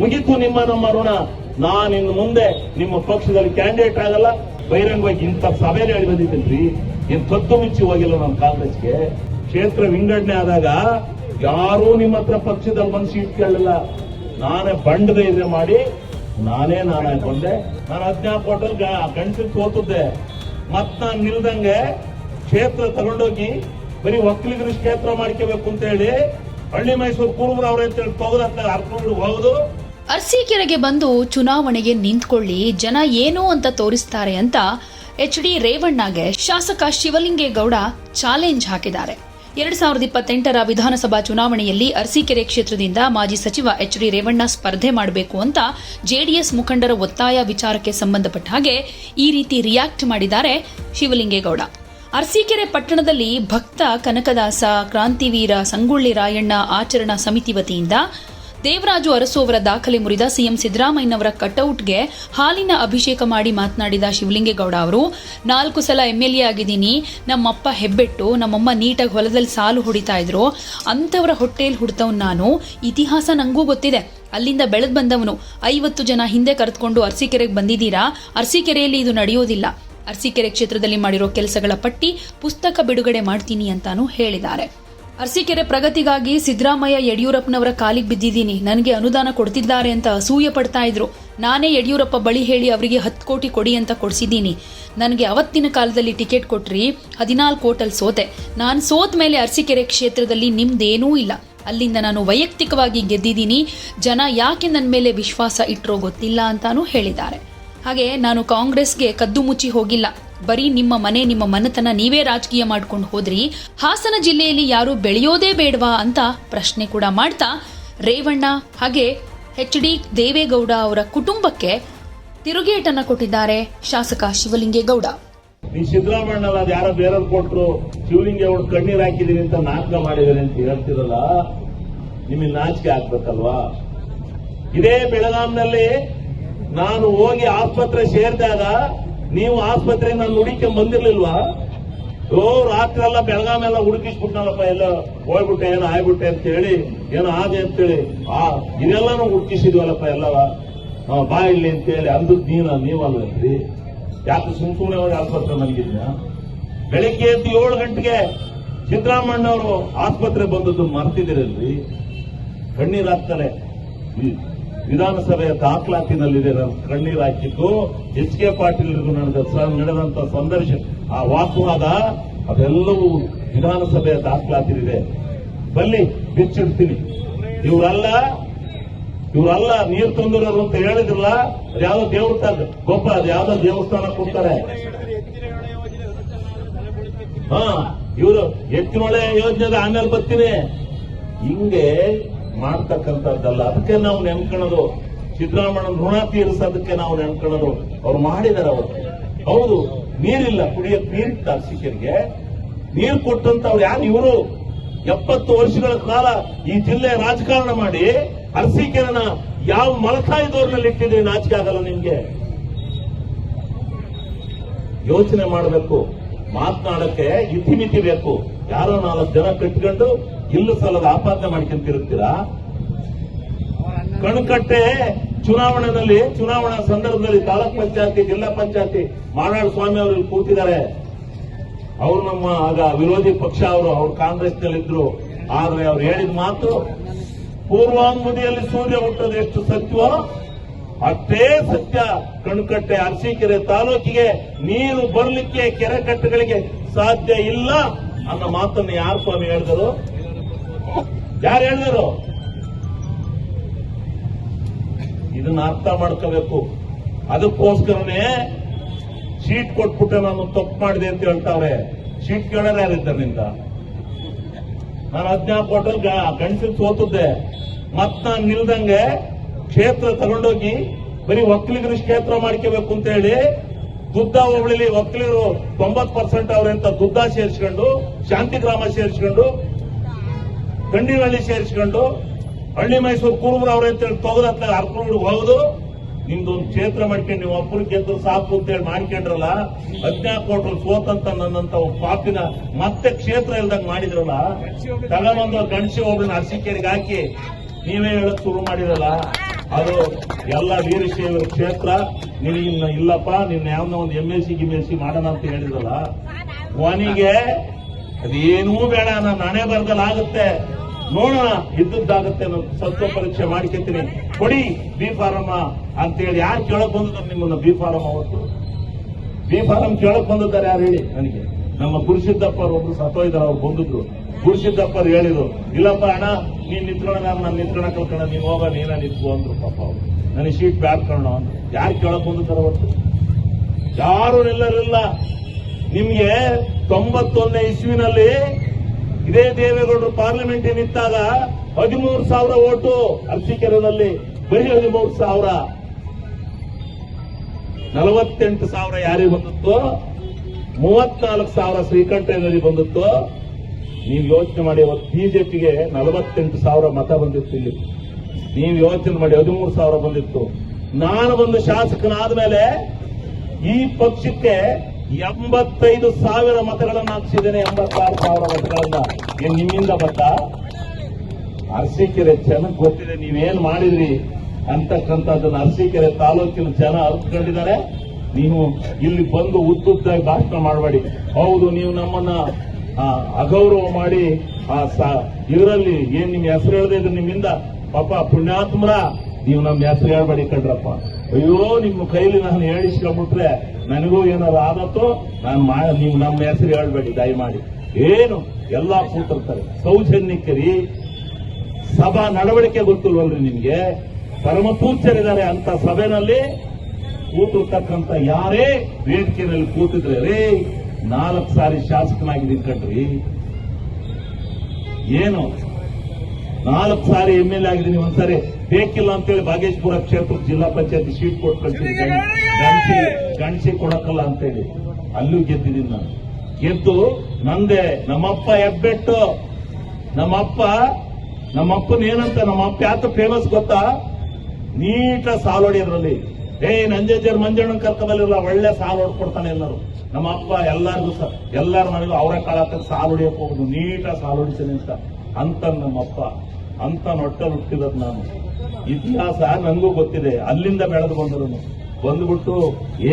ಮುಗಿತು ನಿಮ್ಮ ನಮ್ಮ ನಾನು ಇನ್ನು ಮುಂದೆ ನಿಮ್ಮ ಪಕ್ಷದಲ್ಲಿ ಕ್ಯಾಂಡಿಡೇಟ್ ಆಗಲ್ಲ. ಬಹಿರಂಗವಾಗಿ ಇಂಥ ಸಭೆಯಲ್ಲಿ ಹೇಳಿ ಬಂದಿದ್ದೀನಿ ಇನ್ ತತ್ತು ಮುಚ್ಚಿ ಹೋಗಿಲ್ಲ ನಮ್ಮ ಕಾಂಗ್ರೆಸ್ಗೆ. ಕ್ಷೇತ್ರ ವಿಂಗಡಣೆ ಆದಾಗ ಯಾರೂ ನಿಮ್ಮ ಹತ್ರ ಪಕ್ಷದಲ್ಲಿ ಬಂದು ಸೀಟ್ ಕೇಳಲಿಲ್ಲ. ನಾನೇ ಬಂಡದ ಇದೆ ಮಾಡಿ ನಾನೇ ನಾನು ಹಾಕೊಂಡೆ ನಾನು ಹದಿನಾಲ್ಕು ಹೋಟೆಲ್ ಗಂಟೆ ಸೋತದ್ದೆ. ಮತ್ ನಾನು ನಿಲ್ದಂಗೆ ಕ್ಷೇತ್ರ ತಗೊಂಡೋಗಿ ಬರೀ ಒಕ್ಕಲಿಗರು ಕ್ಷೇತ್ರ ಮಾಡ್ಕೋಬೇಕು ಅಂತ ಹೇಳಿ ಹಳ್ಳಿ ಮೈಸೂರು ಕುರುಬರು ಅವ್ರ ಅಂತೇಳಿ ತಗೋದ್ ಹರ್ಕೊಂಡು ಹೋಗುದು ಅರಸೀಕೆರೆಗೆ ಬಂದು ಚುನಾವಣೆಗೆ ನಿಂತ್ಕೊಳ್ಳಿ, ಜನ ಏನು ಅಂತ ತೋರಿಸ್ತಾರೆ ಅಂತ ಎಚ್ ಡಿ ರೇವಣ್ಣಗೆ ಶಾಸಕ ಶಿವಲಿಂಗೇಗೌಡ ಚಾಲೆಂಜ್ ಹಾಕಿದ್ದಾರೆ. ಎರಡ್ ಸಾವಿರದ ಇಪ್ಪತ್ತೆಂಟರ ವಿಧಾನಸಭಾ ಚುನಾವಣೆಯಲ್ಲಿ ಅರಸೀಕೆರೆ ಕ್ಷೇತ್ರದಿಂದ ಮಾಜಿ ಸಚಿವ ಎಚ್ ಡಿ ರೇವಣ್ಣ ಸ್ಪರ್ಧೆ ಮಾಡಬೇಕು ಅಂತ ಜೆಡಿಎಸ್ ಮುಖಂಡರ ಒತ್ತಾಯ ವಿಚಾರಕ್ಕೆ ಸಂಬಂಧಪಟ್ಟ ಹಾಗೆ ಈ ರೀತಿ ರಿಯಾಕ್ಟ್ ಮಾಡಿದ್ದಾರೆ ಶಿವಲಿಂಗೇಗೌಡ. ಅರಸೀಕೆರೆ ಪಟ್ಟಣದಲ್ಲಿ ಭಕ್ತ ಕನಕದಾಸ, ಕ್ರಾಂತಿವೀರ, ಸಂಗೊಳ್ಳಿ ರಾಯಣ್ಣ ಆಚರಣಾ ಸಮಿತಿ ವತಿಯಿಂದ ದೇವರಾಜು ಅರಸು ಅವರ ದಾಖಲೆ ಮುರಿದ ಸಿಎಂ ಸಿದ್ದರಾಮಯ್ಯನವರ ಕಟೌಟ್ಗೆ ಹಾಲಿನ ಅಭಿಷೇಕ ಮಾಡಿ ಮಾತನಾಡಿದ ಶಿವಲಿಂಗೇಗೌಡ ಅವರು, ನಾಲ್ಕು ಸಲ ಎಂಎಲ್ಎ ಎ ಆಗಿದ್ದೀನಿ, ನಮ್ಮಪ್ಪ ಹೆಬ್ಬೆಟ್ಟು, ನಮ್ಮಮ್ಮ ನೀಟಾಗಿ ಹೊಲದಲ್ಲಿ ಸಾಲು ಹೊಡಿತಾ ಇದ್ರು, ಅಂಥವರ ಹೊಟ್ಟೆಯಲ್ಲಿ ಹುಡ್ತವ್ ನಾನು, ಇತಿಹಾಸ ನಂಗೂ ಗೊತ್ತಿದೆ, ಅಲ್ಲಿಂದ ಬೆಳೆದು ಬಂದವನು, ಐವತ್ತು ಜನ ಹಿಂದೆ ಕರೆದುಕೊಂಡು ಅರಸೀಕೆರೆಗೆ ಬಂದಿದ್ದೀರಾ, ಅರಸೀಕೆರೆಯಲ್ಲಿ ಇದು ನಡೆಯೋದಿಲ್ಲ, ಅರಸೀಕೆರೆ ಕ್ಷೇತ್ರದಲ್ಲಿ ಮಾಡಿರೋ ಕೆಲಸಗಳ ಪಟ್ಟಿ ಪುಸ್ತಕ ಬಿಡುಗಡೆ ಮಾಡ್ತೀನಿ ಅಂತಾನೂ ಹೇಳಿದ್ದಾರೆ. ಅರಸೀಕೆರೆ ಪ್ರಗತಿಗಾಗಿ ಸಿದ್ದರಾಮಯ್ಯ ಯಡಿಯೂರಪ್ಪನವರ ಕಾಲಿಗೆ ಬಿದ್ದಿದ್ದೀನಿ. ನನಗೆ ಅನುದಾನ ಕೊಡ್ತಿದ್ದಾರೆ ಅಂತ ಅಸೂಯೆ ಪಡ್ತಾ ಇದ್ರು. ನಾನೇ ಯಡಿಯೂರಪ್ಪ ಬಳಿ ಹೇಳಿ ಅವರಿಗೆ ಹತ್ತು ಕೋಟಿ ಕೊಡಿ ಅಂತ ಕೊಡಿಸಿದ್ದೀನಿ. ನನಗೆ ಅವತ್ತಿನ ಕಾಲದಲ್ಲಿ ಟಿಕೆಟ್ ಕೊಟ್ರಿ, ಹದಿನಾಲ್ಕು ಕೋಟಲ್ಲಿ ಸೋತೆ. ನಾನು ಸೋತ ಮೇಲೆ ಅರಸೀಕೆರೆ ಕ್ಷೇತ್ರದಲ್ಲಿ ನಿಮ್ದೇನೂ ಇಲ್ಲ. ಅಲ್ಲಿಂದ ನಾನು ವೈಯಕ್ತಿಕವಾಗಿ ಗೆದ್ದಿದ್ದೀನಿ. ಜನ ಯಾಕೆ ನನ್ನ ಮೇಲೆ ವಿಶ್ವಾಸ ಇಟ್ಟರೋ ಗೊತ್ತಿಲ್ಲ ಅಂತಾನೂ ಹೇಳಿದ್ದಾರೆ. ಹಾಗೆ ನಾನು ಕಾಂಗ್ರೆಸ್ಗೆ ಕದ್ದು ಮುಚ್ಚಿ ಹೋಗಿಲ್ಲ. ಬರೀ ನಿಮ್ಮ ಮನೆ, ನಿಮ್ಮ ಮನೆತನ ನೀವೇ ರಾಜಕೀಯ ಮಾಡ್ಕೊಂಡು ಹೋದ್ರಿ. ಹಾಸನ ಜಿಲ್ಲೆಯಲ್ಲಿ ಯಾರು ಬೆಳೆಯೋದೇ ಬೇಡವಾ ಅಂತ ಪ್ರಶ್ನೆ ಕೂಡ ಮಾಡ್ತಾ ರೇವಣ್ಣ ಹಾಗೆ ಎಚ್ ಡಿ ದೇವೇಗೌಡ ಅವರ ಕುಟುಂಬಕ್ಕೆ ತಿರುಗೇಟನ್ನ ಕೊಟ್ಟಿದ್ದಾರೆ ಶಾಸಕ ಶಿವಲಿಂಗೇಗೌಡ. ನೀವು ಸಿದ್ದರಾಮಣ್ಣ ಅದು ಯಾರೋ ಬೇರೆಯವ್ರು ಶಿವಲಿಂಗ ಅವ್ರು ಕಣ್ಣೀರ್ ಹಾಕಿದೀನಿ ಅಂತ ನಾಟಕ ಮಾಡಿದಾರೆ ಅಂತ ಹೇಳ್ತಿರಲ್ಲ ನಿಮಗೆ ನಾಚಿಕೆ ಆಗ್ಬೇಕಲ್ವಾ? ಇದೇ ಬೆಳಗಾಂನಲ್ಲಿ ನಾನು ಹೋಗಿ ಆಸ್ಪತ್ರೆ ಸೇರಿದಾಗ ನೀವು ಆಸ್ಪತ್ರೆಯಿಂದ ನಾನು ಹುಡುಕೊಂಡ್ ಬಂದಿರ್ಲಿಲ್ವಾ? ಓ, ರಾತ್ರಿ ಎಲ್ಲ ಬೆಳಗಾಂ ಎಲ್ಲ ಹುಡುಕಿಸ್ಬಿಟ್ನಲ್ಲಪ್ಪ, ಎಲ್ಲ ಹೋಗ್ಬಿಟ್ಟೆ, ಏನೋ ಆಗ್ಬಿಟ್ಟೆ ಅಂತ ಹೇಳಿ, ಏನೋ ಆದೆ ಅಂತೇಳಿ ಆ ಇದೆಲ್ಲಾನು ಹುಡುಕಿಸಿದ್ವಲ್ಲಪ್ಪ ಎಲ್ಲವ? ಬಾ ಇಲ್ಲಿ ಅಂತ ಹೇಳಿ ಅಂದು ನೀನ ನೀವಲ್ವೇನ್ರಿ ಯಾಕೆ ಸುಮ್ ಸುಮ್ಮನೆ ಹೋಗಿ ಆಸ್ಪತ್ರೆ ಮಲಗಿದ್ನ? ಬೆಳಿಗ್ಗೆ ಎದ್ದು ಏಳು ಗಂಟೆಗೆ ಸಿದ್ದರಾಮಣ್ಣವರು ಆಸ್ಪತ್ರೆ ಬಂದದ್ದು ಮರ್ತಿದ್ದೀರಲ್ರಿ? ಕಣ್ಣೀರಾಗ್ತಾರೆ ವಿಧಾನಸಭೆಯ ದಾಖಲಾತಿನಲ್ಲಿದೆ ನಾನು ಕಣ್ಣೀರ್ ಎಚ್ ಕೆ ಪಾಟೀಲ್ರಿಗೂ ಸ- ನಡೆದಂತ ಸಂದರ್ಶನ ಆ ವಾಕ್ವಾದ ಅದೆಲ್ಲವೂ ವಿಧಾನಸಭೆಯ ದಾಖಲಾತಿನಿದೆ ಬಲ್ಲಿ ಬಿಚ್ಚಿಡ್ತೀನಿ. ಇವರಲ್ಲ ಇವರಲ್ಲ ನೀರು ತಂದಿರೋರು ಅಂತ ಹೇಳಿದ್ರಲ್ಲ, ಅದ್ಯಾವ್ದೋ ದೇವಸ್ಥಾನ ಗೊಬ್ಬ ಅದು ಯಾವ್ದೋ ದೇವಸ್ಥಾನ ಕೊಡ್ತಾರೆ. ಹಾ, ಇವರು ಎತ್ತಿನೊಳೆ ಯೋಜನೆ ಆಮೇಲೆ ಬರ್ತೀನಿ. ಹಿಂಗೆ ಮಾಡ್ತಕ್ಕಂಥದ್ದಲ್ಲ. ಅದಕ್ಕೆ ನಾವು ನೆನ್ಕೊಳ್ಳೋದು. ಸಿದ್ದರಾಮಯ್ಯ ಋಣ ತೀರಿಸೋದಕ್ಕೆ ನಾವು ನೆನ್ಕೊಳ್ಳೋದು. ಅವ್ರು ಮಾಡಿದಾರೆ ಅವತ್ತು. ಹೌದು, ನೀರಿಲ್ಲ ಕುಡಿಯಕ್ ನೀರಿತ್ತ ಅರ್ಸಿಕರಿಗೆ ನೀರು ಕೊಟ್ಟಂತ ಅವ್ರು ಯಾರು ಇವರು? ಎಪ್ಪತ್ತು ವರ್ಷಗಳ ಕಾಲ ಈ ಜಿಲ್ಲೆ ರಾಜಕಾರಣ ಮಾಡಿ ಅರಸೀಕೆರೆನ ಯಾವ ಮಲತಾಯಿದವ್ರನಲ್ಲಿ ಇಟ್ಟಿದ್ರೆ ನಾಚಿಕೆ ಆಗಲ್ಲ ನಿಮ್ಗೆ? ಯೋಚನೆ ಮಾಡಬೇಕು, ಮಾತನಾಡಕ್ಕೆ ಇತಿಮಿತಿ ಬೇಕು. ಯಾರೋ ನಾಲ್ಕು ಜನ ಕಟ್ಕೊಂಡು ಇಲ್ಲೂ ಸಲದ ಆಪಾದನೆ ಮಾಡ್ಕೊಂತಿರುತ್ತೀರಾ? ಕಣ್ಕಟ್ಟೆ ಚುನಾವಣೆಯಲ್ಲಿ ಚುನಾವಣಾ ಸಂದರ್ಭದಲ್ಲಿ ತಾಲೂಕ್ ಪಂಚಾಯತಿ, ಜಿಲ್ಲಾ ಪಂಚಾಯತಿ ಮಾಡಾಳ್ ಸ್ವಾಮಿ ಅವರು ಕೂತಿದ್ದಾರೆ. ಅವರು ನಮ್ಮ ಆಗ ವಿರೋಧಿ ಪಕ್ಷ ಅವರು, ಅವ್ರು ಕಾಂಗ್ರೆಸ್ನಲ್ಲಿದ್ರು. ಆದ್ರೆ ಅವರು ಹೇಳಿದ ಮಾತು ಪೂರ್ವಾಂಗುದಿಯಲ್ಲಿ ಸೂರ್ಯ ಹುಟ್ಟೋದು ಎಷ್ಟು ಸತ್ಯವೋ, ಅಷ್ಟೇ ಸತ್ಯ. ಕಣ್ಕಟ್ಟೆ ಅರಸೀಕೆರೆ ತಾಲೂಕಿಗೆ ನೀರು ಬರಲಿಕ್ಕೆ ಕೆರೆ ಕಟ್ಟೆಗಳಿಗೆ ಸಾಧ್ಯ ಇಲ್ಲ. ಅನ್ನೋ ಮಾತನ್ನು ಯಾರು ಸ್ವಾಮಿ ಹೇಳಿದರು? ಯಾರು ಹೇಳಿದರು? ಇದನ್ನ ಅರ್ಥ ಮಾಡ್ಕೋಬೇಕು. ಅದಕ್ಕೋಸ್ಕರನೇ ಶೀಟ್ ಕೊಟ್ಬಿಟ್ಟೆ ನಾನು ತಪ್ಪು ಮಾಡಿದೆ ಅಂತ ಹೇಳ್ತಾವ್ರೆ ಶೀಟ್ ಕೇಳೋರು ಯಾರಿದ್ದಾರೆ ನಿಂದ? ನಾನು ಹದಿನಾಲ್ಕು ಕೋಟಲ್ ಗಂಟಲು ಸೋತದ್ದೆ. ಮತ್ ನಾನು ನಿಲ್ದಂಗೆ ಕ್ಷೇತ್ರ ತಗೊಂಡೋಗಿ ಬರೀ ಒಕ್ಕಲಿಗರು ಕ್ಷೇತ್ರ ಮಾಡ್ಕೋಬೇಕು ಅಂತ ಹೇಳಿ ದುದ್ದ ಹೋಬಳಿಲಿ ಒಕ್ಕಲಿಗರು ತೊಂಬತ್ ಪರ್ಸೆಂಟ್ ದುಡ್ಡ ದುದ್ದ ಸೇರಿಸ್ಕೊಂಡು ಶಾಂತಿಗ್ರಾಮ ಸೇರಿಸ್ಕೊಂಡು, ಗಂಡಿನಹಳ್ಳಿ ಸೇರಿಸ್ಕೊಂಡು ಹಳ್ಳಿ ಮೈಸೂರು ಕುರುಬರು ಅವ್ರೆ ತೊಗದ ಅರ್ಕೊಂಡು ಹೋಗುದು. ನಿಮ್ದೊಂದು ಕ್ಷೇತ್ರ ಮಾಡ್ಕೊಂಡು ನೀವು ಒಬ್ಬರು ಗೆದ್ದು ಸಾಕು ಅಂತೇಳಿ ಮಾಡ್ಕೊಂಡ್ರಲ್ಲ, ಹದಿನಾಲ್ಕು ಕೋಟಿ ಸೋತಂತ ನನ್ನಂತ ಒಬ್ಬ ಪಾಪಿನ ಮತ್ತೆ ಕ್ಷೇತ್ರ ಇಲ್ದಂಗ್ ಮಾಡಿದ್ರಲ್ಲ ತಗೊಂಬಂದು ಗಣಸಿ ಒಬ್ಬನ ಅರಸಿಕೆರೆಗೆ ಹಾಕಿ ನೀವೇ ಹೇಳಕ್ ಶುರು ಮಾಡಿರಲ್ಲ ಅದು ಎಲ್ಲ ವೀರಶೈವರ ಕ್ಷೇತ್ರ ನಿನಗಿನ್ನ ಇಲ್ಲಪ್ಪ ನಿನ್ನ ಯಾವನ್ನ ಒಂದು ಎಂ ಎಸ್ ಸಿ ಗಿಮ್ ಎಸ್ ಸಿ ಮಾಡೋಣ ಅಂತ ಹೇಳಿದ್ರಲ್ಲ ಕೊನೆಗೆ ಅದೇನೂ ಬೇಡ, ನಾನು ನಾನೇ ಬರ್ದಲ್ಲಿ ಆಗುತ್ತೆ. ನೋಡೋಣ, ಇದ್ದದ್ದಾಗುತ್ತೆ ನಾನು ಸತ್ವ ಪರೀಕ್ಷೆ ಮಾಡ್ಕೊತೀನಿ. ಕೊಡಿ ಬಿ ಫಾರಂ ಅಂತೇಳಿ. ಯಾರು ಕೇಳಕ್ ಬಂದಿದ್ದಾರೆ ನಿಮ್ಮನ್ನ ಬಿ ಫಾರಮ್ ಅವತ್ತು? ಬಿ ಫಾರಂ ಕೇಳಕ್ ಬಂದಿದ್ದಾರೆ ಯಾರು ಹೇಳಿ ನನಗೆ? ನಮ್ಮ ಗುರುಸಿದ್ದಪ್ಪ ಅವರು ಒಬ್ರು ಸತ್ತೋಯ್ದಾರ ಅವ್ರು ಬಂದಿದ್ರು. ಗುರುಸಿದ್ದಪ್ಪ ಅವ್ರು ಹೇಳಿದ್ರು, ಇಲ್ಲಪ್ಪ ಅಣ್ಣ, ನೀನ್ ನಿಂತ್ಕೊಳ್ಳ ನಾನು ನಿಂತ್ಕೊಳಕ್ ಕಲ್ಕೊಂಡ ನೀನ್ ಹೋಗ, ನೀನ ನಿಂತ್ಕೊ ಅಂದ್ರು ಪಾಪ ಅವ್ರು. ನನಗೆ ಶೀಟ್ ಬ್ಯಾಕ್ ಅಂತ ಯಾರು ಕೇಳಕ್ ಬಂದಿದ್ದಾರೆ ಅವತ್ತು? ಯಾರು ನಿಲ್ಲರಿಲ್ಲ. ನಿಮ್ಗೆ ತೊಂಬತ್ತೊಂದನೇ ಇಸ್ವಿನಲ್ಲಿ ಇದೇ ದೇವೇಗೌಡರು ಪಾರ್ಲಿಮೆಂಟ್ ನಿಂತಾಗ ಹದಿಮೂರು ಸಾವಿರ ಓಟು ಅರಸೀಕೆರೆನಲ್ಲಿ, ಬರೀ ಹದಿಮೂರು ಸಾವಿರ. ನಲವತ್ತೆಂಟು ಸಾವಿರ ಯಾರಿಗೆ ಬಂದಿತ್ತು ಮೂವತ್ನಾಲ್ಕು ಸಾವಿರ ಶ್ರೀಕಂಠದಲ್ಲಿ ಬಂದಿತ್ತು. ನೀವು ಯೋಚನೆ ಮಾಡಿ ಅವತ್ತು ಬಿಜೆಪಿಗೆ ನಲವತ್ತೆಂಟು ಸಾವಿರ ಮತ ಬಂದಿತ್ತು ಇಲ್ಲಿ. ನೀವು ಯೋಚನೆ ಮಾಡಿ, ಹದಿಮೂರು ಸಾವಿರ ಬಂದಿತ್ತು. ನಾನು ಬಂದು ಶಾಸಕನಾದ್ಮೇಲೆ ಈ ಪಕ್ಷಕ್ಕೆ ಎಂಬತ್ತೈದು ಸಾವಿರ ಮತಗಳನ್ನು ಹಾಕ್ಸಿದ್ದೇನೆ, ಎಂಬತ್ತಾರು ಸಾವಿರ ಮತಗಳನ್ನ. ಏನ್ ನಿಮ್ಮಿಂದ ಬತ್ತಾ ಅರಸೀಕೆರೆ ಜನಕ್ಕೆ ಗೊತ್ತಿದೆ, ನೀವೇನ್ ಮಾಡಿದ್ರಿ? ಅಂತಕ್ಕಂಥದ್ದನ್ನು ಅರಸೀಕೆರೆ ತಾಲೂಕಿನ ಜನ ಅರ್ತ್ಕೊಂಡಿದ್ದಾರೆ ನೀವು ಇಲ್ಲಿ ಬಂದು ಉದ್ದುದ್ದಾಗಿ ಭಾಷಣ ಮಾಡಬೇಡಿ. ಹೌದು, ನೀವು ನಮ್ಮನ್ನ ಅಗೌರವ ಮಾಡಿ, ಆ ಇದರಲ್ಲಿ ಏನ್ ನಿಮ್ ಹೆಸರು ಹೇಳದೆ ಇದ್ರೆ ನಿಮ್ಮಿಂದ? ಪಾಪ ಪುಣ್ಯಾತ್ಮರ, ನೀವು ನಮ್ಮ ಹೆಸರು ಹೇಳ್ಬೇಡಿ ಕಣ್ರಪ್ಪ. ಅಯ್ಯೋ, ನಿಮ್ಮ ಕೈಲಿ ನಾನು ಹೇಳಿಸ್ಕೊಂಡ್ಬಿಟ್ರೆ ನನಗೂ ಏನಾದ್ರು ಆದತ್ತೋ, ನಾನು ನೀವು ನಮ್ಮ ಹೆಸರು ಹೇಳ್ಬೇಡಿ, ದಯಮಾಡಿ. ಏನು? ಎಲ್ಲಾ ಕೂತಿರ್ತಾರೆ. ಸೌಜನ್ಯಕ್ಕೆ ರೀ ಸಭಾ ನಡವಳಿಕೆ ಗೊತ್ತಿಲ್ವಲ್ರಿ ನಿಮ್ಗೆ? ಪರಮ ಪೂಜ್ಯರಿದ್ದಾರೆ ಅಂತ ಸಭೆನಲ್ಲಿ. ಕೂತಿರ್ತಕ್ಕಂಥ ಯಾರೇ ವೇದಿಕೆಯಲ್ಲಿ ಕೂತಿದ್ರೆ ರೇ ನಾಲ್ಕು ಸಾರಿ ಶಾಸಕನಾಗಿದ್ದೀನಿ ಕಣ್ರಿ. ಏನು? ನಾಲ್ಕು ಸಾರಿ ಎಂ ಎಲ್ ಆಗಿದ್ದೀನಿ ಒಂದ್ಸಾರಿ. ಬೇಕಿಲ್ಲ ಅಂತೇಳಿ ಬಾಗೇಶ್ಪುರ ಕ್ಷೇತ್ರ ಜಿಲ್ಲಾ ಪಂಚಾಯತ್ ಸೀಟ್ ಕೊಟ್ಟು ಕಳ್ಸಿದ್ದೀನಿ. ಗಣಸಿ ಗಣಸಿ ಕೊಡಕ್ಕಲ್ಲ ಅಂತೇಳಿ. ಅಲ್ಲೂ ಗೆದ್ದಿದ್ದೀನಿ ನಾನು. ಗೆದ್ದು ನಂದೆ ನಮ್ಮಪ್ಪ ಹೆಬ್ಬೆಟ್ಟು. ನಮ್ಮಪ್ಪ ನಮ್ಮಪ್ಪನ ಏನಂತ ನಮ್ಮಪ್ಪ ಯಾತ ಫೇಮಸ್ ಗೊತ್ತಾ? ನೀಟ ಸಾಲೋಡಿ ಹೊಡಿಯೋದ್ರಲ್ಲಿ ಏ ನಂಜೇಜರ್ ಮಂಜಣ್ಣ ಕರ್ಕದಲ್ಲಿರಲ್ಲ, ಒಳ್ಳೆ ಸಾಲು ಹೊಡ್ಕೊಡ್ತಾನೆ ಎಲ್ಲರೂ. ನಮ್ಮ ಅಪ್ಪ ಎಲ್ಲಾರ್ಗು ಸರ್, ಎಲ್ಲಾರ ಮನೆಗೂ ಅವರ ಕಾಳಕ್ಕೆ ಸಾಲು ಹೊಡಿಯಕ್ ಹೋಗುದು ನೀಟಾಗಿ ಸಾಲು ಹೊಡಿತಾನೆ ಅಂತ. ಅಂತ ನಮ್ಮಪ್ಪ ಅಂತ ನೊಟ್ಟ ಹುಟ್ಟಿರೋದು ನಾನು. ಇತಿಹಾಸ ನನಗೂ ಗೊತ್ತಿದೆ, ಅಲ್ಲಿಂದ ಬೆಳೆದು ಬಂದರು ಬಂದ್ಬಿಟ್ಟು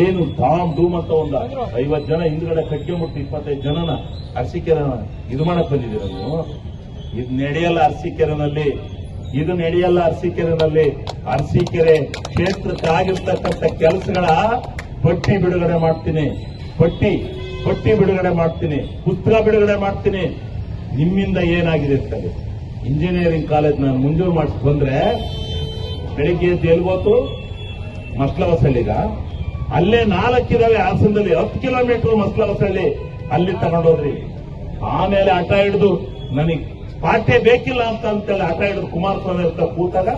ಏನು ಧಾಮ್ ಧೂಮ್ ಅಂತ ಒಂದ ಐವತ್ ಜನ ಹಿಂದ್ಗಡೆ ಕಟ್ಕೊಂಡ್ಬಿಟ್ಟು ಇಪ್ಪತ್ತೈದು ಜನನ ಅರಸಿಕೆರೆನ ಇದು ಮಾಡಕ್ ಬಂದಿದ್ದೀರ ನೀವು ಇದು ನಡೆಯಲ್ಲ ಅರಸೀಕೆರೆನಲ್ಲಿ. ಇದು ನಡೆಯಲ್ಲ ಅರಸೀಕೆರೆನಲ್ಲಿ. ಅರಸೀಕೆರೆ ಕ್ಷೇತ್ರಕ್ಕಾಗಿರ್ತಕ್ಕಂಥ ಕೆಲಸಗಳ ಪಟ್ಟಿ ಬಿಡುಗಡೆ ಮಾಡ್ತೀನಿ. ಪಟ್ಟಿ ಪಟ್ಟಿ ಬಿಡುಗಡೆ ಮಾಡ್ತೀನಿ. ಪುಸ್ತಕ ಬಿಡುಗಡೆ ಮಾಡ್ತೀನಿ. ನಿಮ್ಮಿಂದ ಏನಾಗಿದೆ ಅಂತೇಳಿ. ಇಂಜಿನಿಯರಿಂಗ್ ಕಾಲೇಜ್ ನಾನು ಮುಂಜೂರು ಮಾಡಿಸಿ ಬಂದ್ರೆ ಬೆಳಿಗ್ಗೆ ಎದ್ದು ಎಲ್ಗೋತು ಮಸ್ಲವಸಳ್ಳಿಗ. ಅಲ್ಲೇ ನಾಲ್ಕಿದಾವೆ ಹಾಸನದಲ್ಲಿ. ಹತ್ತು ಕಿಲೋಮೀಟರ್ ಮಸ್ಲವಸಳ್ಳಿ. ಅಲ್ಲಿ ತಗೊಂಡೋದ್ರಿ. ಆಮೇಲೆ ಆಟ ಹಿಡಿದು ನನಗೆ ಪಾಠ್ಯ ಬೇಕಿಲ್ಲ ಅಂತ ಅಂತೇಳಿ ಆಟ ಹಿಡಿದು ಕುಮಾರಸ್ವಾಮಿ ಅಂತ ಕೂತಾಗ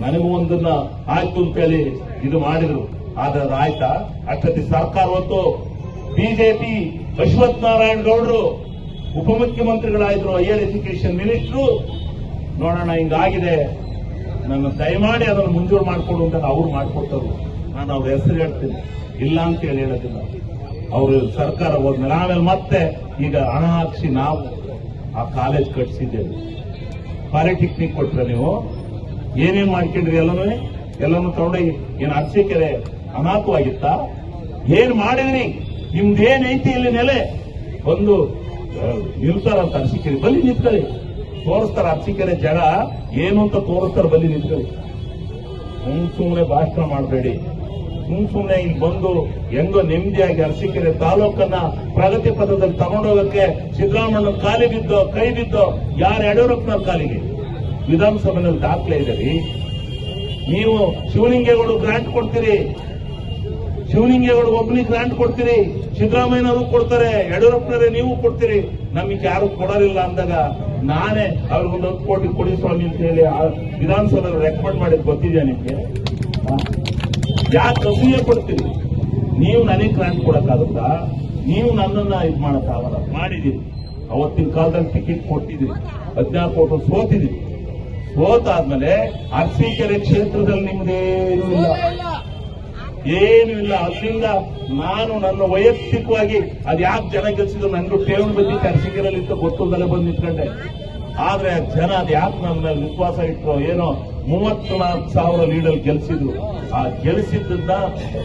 ನನಗೂ ಒಂದನ್ನ ಆಯ್ತು ಅಂತೇಳಿ ಇದು ಮಾಡಿದ್ರು. ಆದ್ರೆ ಆಯ್ತಾ? ಅಷ್ಟೊತ್ತಿ ಸರ್ಕಾರ ಹೊತ್ತು ಬಿಜೆಪಿ ಅಶ್ವಥ್ ನಾರಾಯಣ ಗೌಡರು ಉಪಮುಖ್ಯಮಂತ್ರಿಗಳಾದ್ರು ಹೈಯರ್ ಎಜುಕೇಶನ್ ಮಿನಿಸ್ಟ್ರು. ನೋಡೋಣ, ಹಿಂಗಾಗಿದೆ. ನನ್ನ ದಯಮಾಡಿ ಅದನ್ನು ಮಂಜೂರು ಮಾಡಿಕೊಡು ಅಂತ ಅವ್ರು ಮಾಡ್ಕೊಟ್ಟರು ನಾನು ಅವ್ರ ಹೆಸರು ಹೇಳ್ತೀನಿ. ಇಲ್ಲ ಅಂತ ಹೇಳಿ ಹೇಳೋದಿಲ್ಲ. ಅವರು ಸರ್ಕಾರ ಹೋದ್ಮೇಲೆ ಆಮೇಲೆ ಮತ್ತೆ ಈಗ ಹಣ ಹಾಕ್ಸಿ ನಾವು ಆ ಕಾಲೇಜ್ ಕಟ್ಸಿದ್ದೇವೆ ಪಾಲಿಟೆಕ್ನಿಕ್ ಕೊಟ್ರೆ ನೀವು? ಏನೇನ್ ಮಾಡ್ಕೊಂಡ್ರಿ ಎಲ್ಲನೂ? ಎಲ್ಲನೂ ತಗೊಂಡೋಗಿ ಏನ್ ಅರ್ಸಿಕೆರೆ ಅನಾಥವಾಗಿತ್ತಾ? ಏನ್ ಮಾಡಿದ್ರಿ? ನಿಮ್ದೇನ್ ಏನ್ ಐತಿ ಇಲ್ಲಿ ನೆಲೆ? ಒಂದು ಆ, ನಿಲ್ತಾರಂತ ಅರ್ಸಿಕೆರೆ ಬಲ್ಲಿ ನಿಂತ್ಕೊಳ್ಳಿ. ತೋರಿಸ್ತಾರ ಅರ್ಸಿಕೆರೆ ಜನ ಏನು ಅಂತ ತೋರಿಸ್ತಾರ ಬಲ್ಲಿ ನಿಂತ್ಕೊಳ್ಳಿ. ಸುಮ್ ಸುಮ್ಮನೆ ಭಾಷಣ ಮಾಡಬೇಡಿ. ಸುಮ್ ಸುಮ್ಮನೆ ಹಿಂಗ್ ಬಂದು ಹೆಂಗೋ ನೆಮ್ಮದಿಯಾಗಿ ಅರಸೀಕೆರೆ ತಾಲೂಕನ್ನ ಪ್ರಗತಿ ಪಥದಲ್ಲಿ ತಗೊಂಡೋಗಕ್ಕೆ ಸಿದ್ದರಾಮಣ್ಣ ಕಾಲಿ ಬಿದ್ದೋ, ಕೈ ಬಿದ್ದೋ, ಯಾರು ಯಡಿಯೂರಪ್ಪನವ್ರ ಕಾಲಿಗೆ? ವಿಧಾನಸಭೆನಲ್ಲಿ ದಾಖಲೆ ಇದೆ ರೀ. ನೀವು ಶಿವಲಿಂಗೇಗೌಡ ಗ್ರಾಂಟ್ ಕೊಡ್ತೀರಿ. ಶಿವಲಿಂಗೇಗೌಡ ಒಬ್ಬನಿಗೆ ಗ್ರಾಂಟ್ ಕೊಡ್ತೀರಿ. ಸಿದ್ದರಾಮಯ್ಯನವರು ಕೊಡ್ತಾರೆ, ಯಡಿಯೂರಪ್ಪನವರೇ ನೀವು ಕೊಡ್ತೀರಿ. ನಮಗೆ ಯಾರು ಕೊಡೋದಿಲ್ಲ ಅಂದಾಗ ನಾನೇ ಅವ್ರಿಗೊಂದು ಹತ್ತು ಕೋಟಿ ಕೊಡಿ ಸ್ವಾಮಿ ಅಂತ ಹೇಳಿ ಆ ವಿಧಾನಸಭೆ ರೆಕಮೆಂಡ್ ಮಾಡಿದ್ ಗೊತ್ತಿದೆಯಾ ನಿಮ್ಗೆ? ಯಾಕೆ ಅಸೂಯೆ ಕೊಡ್ತೀರಿ? ನೀವು ನನಗೆ ಗ್ರಾಂಟ್ ಕೊಡಕ್ಕಾಗುತ್ತಾ? ನೀವು ನನ್ನನ್ನ ಇದು ಮಾಡಕ್ಕಾಗಲ್ಲ ಮಾಡಿದೀರಿ ಅವತ್ತಿನ ಕಾಲದಲ್ಲಿ ಟಿಕೆಟ್ ಕೊಟ್ಟಿದ್ದೀರಿ. ಹದಿನಾರು ಕೋಟಿ ಸೋತಿದ್ದೀರಿ. ಸೋತಾದ್ಮೇಲೆ ಅರ್ಸಿಕೆರೆ ಕ್ಷೇತ್ರದಲ್ಲಿ ನಿಮ್ದೇನು ಇಲ್ಲ. ಏನು ಇಲ್ಲ. ಅಲ್ಲಿಂದ ನಾನು ನನ್ನ ವೈಯಕ್ತಿಕವಾಗಿ, ಅದು ಯಾಕೆ ಜನ ಗೆಲ್ಸಿದ್ರು? ನನ್ಗೂ ಠೇವಣಿ ಬಂದಿತ್ತು ಅರಸೀಕೆರೆಯಲ್ಲಿ ಇತ್ತು ಗೊತ್ತಿಲ್ಲದೆ ಬಂದು ನಿಂತ್ಕೊಂಡೆ. ಆದ್ರೆ ಜನ ಅದು ಯಾಕೆ ನನ್ನ ವಿಶ್ವಾಸ ಇಟ್ಟರು ಏನೋ ಮೂವತ್ನಾಲ್ಕು ಸಾವಿರ ಲೀಡರ್ ಗೆಲ್ಸಿದ್ರು. ಆ ಗೆಲ್ಲಿಸಿದ್ದನ್ನ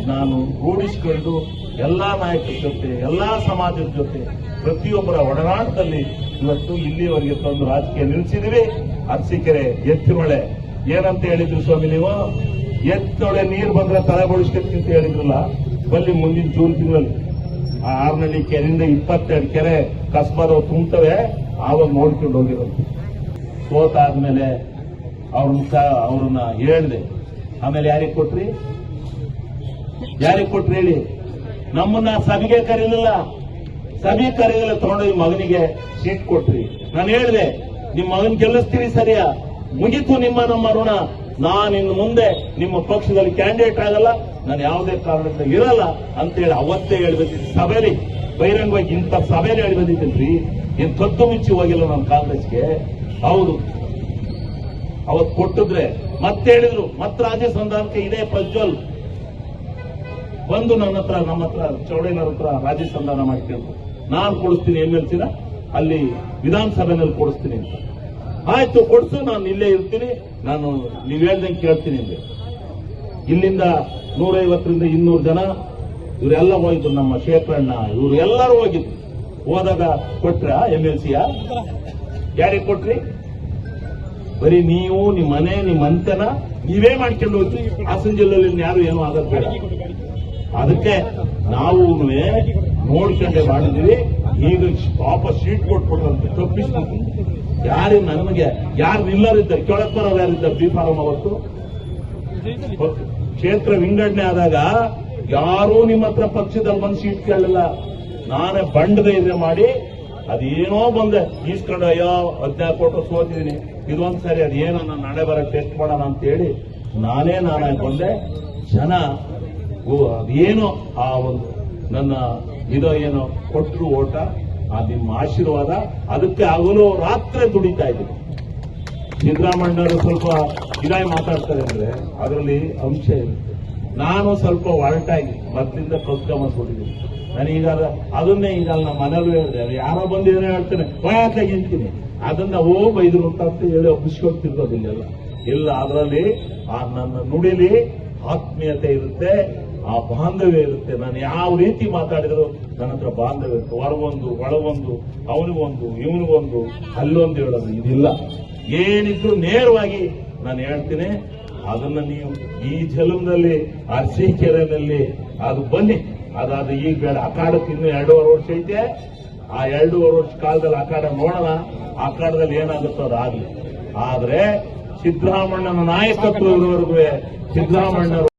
ನಾನು ರೂಢಿಸಿಕೊಂಡು ಎಲ್ಲಾ ನಾಯಕರ ಜೊತೆ, ಎಲ್ಲಾ ಸಮಾಜದ ಜೊತೆ, ಪ್ರತಿಯೊಬ್ಬರ ಒಡನಾಟದಲ್ಲಿ ಇವತ್ತು ಇಲ್ಲಿಯವರೆಗೆ ತಂದು ರಾಜಕೀಯ ನಿಲ್ಲಿಸಿದಿವಿ ಅರಸೀಕೆರೆ ಎತ್ತಿನೊಳೆ. ಏನಂತ ಹೇಳಿದ್ರು ಸ್ವಾಮಿ ನೀವು? ಎತ್ತೊಳೆ ನೀರು ಬಂದ್ರೆ ತಲೆ ಅಂತ ಹೇಳಿದ್ರಲ್ಲ ಬಲ್ಲಿ ಮುಂದಿನ ಜೂನ್ ತಿಂಗಳಲ್ಲಿ. ಆ ಆರ್ನಳ್ಳಿ ಕೆರೆಯಿಂದ ಇಪ್ಪತ್ತೆರಡು ಕೆರೆ ಕಸ್ಬಾದವು ತುಂಬುತ್ತವೆ ಆವಾಗ ನೋಡ್ಕೊಂಡು ಹೋಗಿರೋದು. ಸೋತಾದ್ಮೇಲೆ ಅವ್ರನ್ನ ಅವ್ರನ್ನ ಹೇಳ್ದೆ. ಆಮೇಲೆ ಯಾರಿಗೆ ಕೊಟ್ರಿ? ಯಾರಿಗೆ ಕೊಟ್ರಿ ಹೇಳಿ? ನಮ್ಮನ್ನ ಸಭೆಗೆ ಕರೀಲಿಲ್ಲ ಸಭೆ ಕರೀಲಿಲ್ಲ ತಗೊಂಡೋಗಿ ಮಗನಿಗೆ ಸೀಟ್ ಕೊಟ್ರಿ. ನಾನು ಹೇಳ್ದೆ, ನಿಮ್ ಮಗನ್ ಗೆಲ್ಲಿಸ್ತೀವಿ ಸರಿಯಾ? ಮುಗಿತು ನಿಮ್ಮ ನಮ್ಮ ಋಣ. ನಾನು ಇನ್ನು ಮುಂದೆ ನಿಮ್ಮ ಪಕ್ಷದಲ್ಲಿ ಕ್ಯಾಂಡಿಡೇಟ್ ಆಗಲ್ಲ. ನಾನು ಯಾವುದೇ ಕಾರಣದಿಂದ ಇರಲ್ಲ ಅಂತೇಳಿ ಅವತ್ತೇ ಹೇಳ್ಬೇಕಿತ್ತು. ಸಭೆಯಲ್ಲಿ, ಬಹಿರಂಗವಾಗಿ ಇಂಥ ಸಭೆಯಲ್ಲಿ ಹೇಳಿ ಬಂದಿದ್ದೇನ್ರಿ ಏನ್ ಕದ್ದು ಮುಚ್ಚಿ ಹೋಗಿಲ್ಲ ನಮ್ಮ ಕಾಂಗ್ರೆಸ್ಗೆ? ಹೌದು. ಅವತ್ ಕೊಟ್ಟಿದ್ರೆ ಮತ್ತೆ ಹೇಳಿದ್ರು ಮತ್ತೆ ರಾಜ್ಯ ಸಂಧಾನಕ್ಕೆ ಇದೇ ಪ್ರಜ್ವಲ್ ಬಂದು ನನ್ನ ಹತ್ರ, ನಮ್ಮ ಹತ್ರ ಚೌಡೇನವ್ರ ಹತ್ರ ರಾಜ್ಯ ಸಂಧಾನ ನಾನು ಕೊಡಿಸ್ತೀನಿ ಎಂ ಎಲ್ ಸಿನ, ಅಲ್ಲಿ ವಿಧಾನಸಭೆನಲ್ಲಿ ಕೊಡಿಸ್ತೀನಿ ಅಂತ. ಆಯ್ತು, ಕೊಡಿಸು, ನಾನು ಇಲ್ಲೇ ಇರ್ತೀನಿ. ನಾನು ನೀವ್ ಹೇಳ್ದಂಗೆ ಕೇಳ್ತೀನಿ ಅಂದ್ರೆ ಇಲ್ಲಿಂದ ನೂರೈವತ್ತರಿಂದ ಇನ್ನೂರು ಜನ, ಇವರೆಲ್ಲ ಹೋಯ್ತು ನಮ್ಮ ಶೇಖರಣ್ಣ, ಇವರು ಎಲ್ಲರೂ ಹೋಗಿದ್ರು. ಹೋದಾಗ ಕೊಟ್ರ ಎಂ ಎಲ್ ಸಿಯ? ಯಾರಿಗೆ ಕೊಟ್ರಿ? ಬರೀ ನೀವು ನಿಮ್ಮ ಮನೆ ನಿಮ್ಮ ಅಂತೆನ ನೀವೇ ಮಾಡ್ಕೊಂಡು ಹೋಗಿ ಹಾಸನ ಜಿಲ್ಲೆಯಲ್ಲಿ ಯಾರು ಏನೂ ಆಗದ್ ಬೇಡ. ಅದಕ್ಕೆ ನಾವು ನೋಡ್ಕೊಂಡೆ ಮಾಡಿದ್ವಿ ಈಗ ಪಾಪ ಸೀಟ್ ಕೊಟ್ಬಿಟ್ರಂತೆ. ತಪ್ಪಿಸ್ಬೇಕು ಯಾರು ನನಗೆ, ಯಾರು ನಿಲ್ಲರಿದ್ದಾರೆ? ಕೆಳಕ್ ಬರೋರು ಯಾರಿದ್ದಾರೆ? ಬಿ ಫಾರಂ ಅವತ್ತು? ಕ್ಷೇತ್ರ ವಿಂಗಡಣೆ ಆದಾಗ ಯಾರೂ ನಿಮ್ಮ ಹತ್ರ ಪಕ್ಷದಲ್ಲಿ ಬಂದು ಸೀಟ್ ಕೇಳಲಿಲ್ಲ. ನಾನೇ ಬಂಡದ ಇದೆ ಮಾಡಿ ಅದೇನೋ ಬಂದೆ. ಈಸ್ಕೊಂಡು, ಅಯ್ಯೋ, ಹದಿನಾಲ್ಕು ಕೊಟ್ಟು ಸೋತಿದ್ದೀನಿ ಇದೊಂದ್ ಸರಿ, ಅದೇನೋ ನನ್ನ ನಾಳೆ ಬರೋ ಟೆಸ್ಟ್ ಮಾಡೋಣ ಅಂತ ಹೇಳಿ ನಾನೇ ನಾನು ಬಂದೆ. ಜನ ಅದೇನೋ ಆ ಒಂದು ನನ್ನ ಇದು ಏನೋ ಕೊಟ್ಟರು ಓಟ, ಆ ನಿಮ್ಮ ಆಶೀರ್ವಾದ, ಅದಕ್ಕೆ ಹಗಲು ರಾತ್ರಿ ದುಡಿತಾ ಇದ್ದೀನಿ. ಸಿದ್ದರಾಮಣ್ಣವರು ಸ್ವಲ್ಪ ಇದಾಗಿ ಮಾತಾಡ್ತಾರೆ ಅಂದ್ರೆ ಅದರಲ್ಲಿ ಅಂಶ ಇರುತ್ತೆ. ನಾನು ಸ್ವಲ್ಪ ಒರಟಾಗಿ ಮೊದಲಿಂದ ಕಲ್ತ್ಕೊಂಬಂದ್ಬಿಟ್ಟಿದ್ದೀನಿ ನಾನೀಗ ಅದ- ಅದನ್ನೇ ಈಗ ನಮ್ಮ ಮನೇಲೂ ಹೇಳಿದೆ ಯಾರೋ ಯಾರೋ ಬಂದಿದ್ರೆ ಹೇಳ್ತೇನೆ ನಿಂತೀನಿ ಅದನ್ನ ಓ ಬೈದ್ರು ಅಂತ ಹೇಳಿ ಒಪ್ಪಿಸ್ಕೊಳ್ತಿರ್ಬೋದು ಇಲ್ಲೆಲ್ಲ. ಇಲ್ಲ, ಅದರಲ್ಲಿ ಆ ನನ್ನ ನುಡಿಲಿ ಆತ್ಮೀಯತೆ ಇರುತ್ತೆ, ಆ ಬಾಂಧವ್ಯ ಇರುತ್ತೆ. ನಾನು ಯಾವ ರೀತಿ ಮಾತಾಡಿದ್ರು ನನ್ನ ಹತ್ರ ಬಾಂಧವ್ಯ ಇರುತ್ತೆ. ಹೊರಗೊಂದು, ಒಳಗೊಂದು, ಅವನಿಗೊಂದು, ಇವನಿಗೊಂದು, ಅಲ್ಲೊಂದು ಹೇಳೋದು ಇದಿಲ್ಲ. ಏನಿದ್ರು ನೇರವಾಗಿ ನಾನು ಹೇಳ್ತೀನಿ, ಅದನ್ನ ನೀವು ಈ ಜಲಮದಲ್ಲಿ ಆ ಸಿಹಿ ಕೆರೆಯಲ್ಲಿ ಅದು ಬನ್ನಿ. ಅದಾದ ಈಗ ಬೇಡ. ಅಖಾಡಕ್ಕೆ ಇನ್ನು ಎರಡೂವರೆ ವರ್ಷ ಐತೆ. ಆ ಎರಡೂವರೆ ವರ್ಷ ಕಾಲದಲ್ಲಿ ಅಖಾಡ ನೋಡೋಣ. ಅಖಾಡದಲ್ಲಿ ಏನಾಗುತ್ತೋ ಅದಾಗಲಿ ಆದ್ರೆ ಸಿದ್ದರಾಮಣ್ಣನ ನಾಯಕತ್ವ ಇರುವವರೆಗೂ ಸಿದ್ದರಾಮಣ್ಣ